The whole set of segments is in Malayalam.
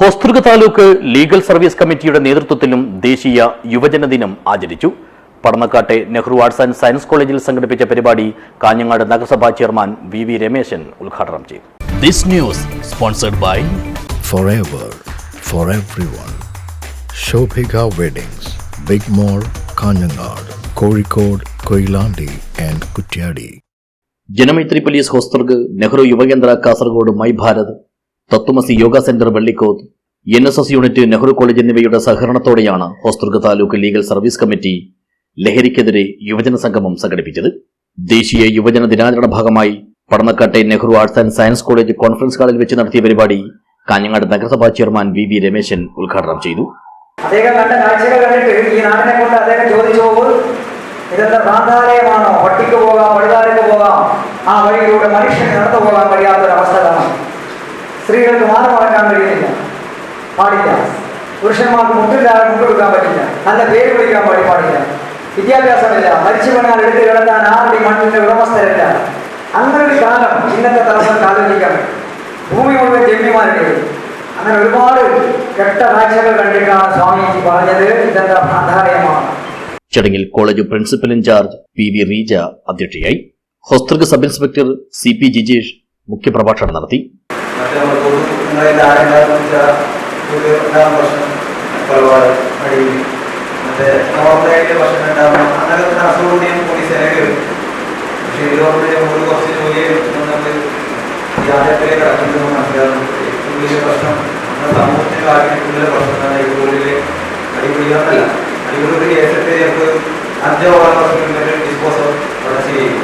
ഹോസ്തൃക താലൂക്ക് ലീഗൽ സർവീസ് കമ്മിറ്റിയുടെ നേതൃത്വത്തിലും ദേശീയ യുവജന ദിനം ആചരിച്ചു. പടന്നക്കാട്ടെ നെഹ്റു ആർട്സ് ആൻഡ് സയൻസ് കോളേജിൽ സംഘടിപ്പിച്ച പരിപാടി കാഞ്ഞങ്ങാട് നഗരസഭാ ചെയർമാൻ വി വി രമേശൻ ഉദ്ഘാടനം ചെയ്തു. This news sponsored by forever for everyone Shobhika weddings big mall Kanhangad Kozhikode Koyilandy and Kuttiadi Janamaithri police Hosdurg Nehru Yuvakendra Kasaragod my Bharat. Tatvamasi yoga centre Vellikoth N S S unit Nehru college എന്നിവയുടെ സഹകരണത്തോടെയാണ് Hosdurg taluk legal service committee ലഹരിക്കെതിരെ യുവജന സംഗമം സംഘടിപ്പിച്ചത്. ദേശീയ യുവജന ദിനാചരണ ഭാഗമായി പടന്നക്കാട്ടെ Nehru arts and science college conference ഹാളിൽ വെച്ച് നടത്തിയ പരിപാടി കാഞ്ഞങ്ങാട് നഗരസഭാ ചെയർമാൻ വി വി രമേശൻ ഉദ്ഘാടനം ചെയ്തു. അദ്ദേഹം കണ്ട ഇതെന്താ പോകാം പോകാം? ആ വഴിയിലൂടെ മനുഷ്യന് നടന്നു പോകാൻ കഴിയാത്തൊരവസ്ഥ കാണാം. സ്ത്രീകൾക്ക് മാറി പറയാൻ കഴിയുന്നില്ല പാടില്ല. പുരുഷന്മാർക്ക് മുട്ടില്ലാതെ മുട്ട് കൊടുക്കാൻ പറ്റില്ല. നല്ല പേര് വിളിക്കാൻ പാടി പാടില്ല. വിദ്യാഭ്യാസമില്ല. മരിച്ചു വീണാൽ എടുത്ത് കിടക്കാൻ ആരുടെ മണ്ണിന്റെ ഉടമസ്ഥരല്ല. അങ്ങനെ ഒരു കാലം ഇന്നത്തെ തലമുറ ആലോചിക്കാൻ ഭൂമി മുഴുവൻ ജന്മിമാരുടെ. അങ്ങനെ ഒരുപാട് കെട്ട കാഴ്ചകൾ കണ്ടിട്ടാണ് സ്വാമിജി പറഞ്ഞത്. ഇതെന്താ പ്രാധാന്യമാണ് ചടങ്ങിൽ college principal incharge P V Reeja അധ്യക്ഷയായി. Hosdurg sub inspector C P Jijesh മുഖ്യപ്രഭാഷണം നടത്തി. മറ്റേ പൊതു നിങ്ങളിൽ ആരെങ്കിലും വെച്ചാൽ ഒരു ഉണ്ടാകുന്ന പ്രശ്നം കൊലപാതകം അടിയിൽ. മറ്റേ നോർമലായിട്ട് പ്രശ്നം ഉണ്ടാകുന്ന അങ്ങനത്തെ അസുഖം പോലീസ് ഇറങ്ങി പക്ഷെ ഇത് ഒരു കുറച്ച് ജോലി നമ്മൾ യാത്രത്തിലേക്ക് കിടക്കുന്നത് മനസ്സിലാകും ഏറ്റവും വലിയ പ്രശ്നം. നമ്മുടെ പ്രശ്നം തന്നെ. ഇതുപോലെ അടിപിടിയാന്നല്ല അടിപൊളി ഒരു കേസെടുത്ത് ചിലപ്പോൾ അഞ്ചോ ആറോ വർഷം ഡിസ്പോസ് അവിടെ ചെയ്യും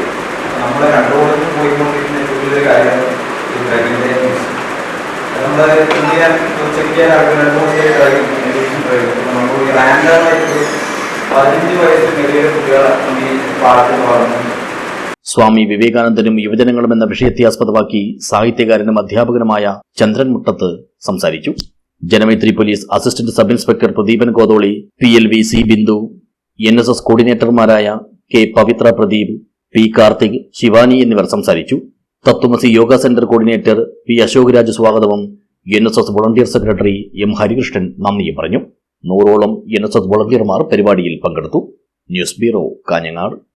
നമ്മൾ ഇന്ത്യ ചെക്ക് ചെയ്യാൻ ഈ റാൻഡമായിട്ട് പതിനഞ്ച് വയസ്സ് വലിയ കുട്ടികളെ ഈ പാർട്ടി പറഞ്ഞു സ്വാമി വിവേകാനന്ദനും യുവജനങ്ങളും എന്ന വിഷയത്തെ ആസ്പദമാക്കി സാഹിത്യകാരനും അധ്യാപകനുമായ ചന്ദ്രൻ മുട്ടത്ത് സംസാരിച്ചു. Janamaithri police assistant sub inspector Pradeepan Kotholi P L V C Bindu N S S കോർഡിനേറ്റർമാരായ K Pavithra Pradeep P Karthik Shivani എന്നിവർ സംസാരിച്ചു. Tatvamasi yoga centre coordinator P Ashok Raj സ്വാഗതവും N S S volunteer secretary M Harikrishnan നന്ദിയും പറഞ്ഞു. നൂറോളം എൻ എസ് എസ് വോളണ്ടിയർമാർ പരിപാടിയിൽ പങ്കെടുത്തു. News bureau Kanhangad.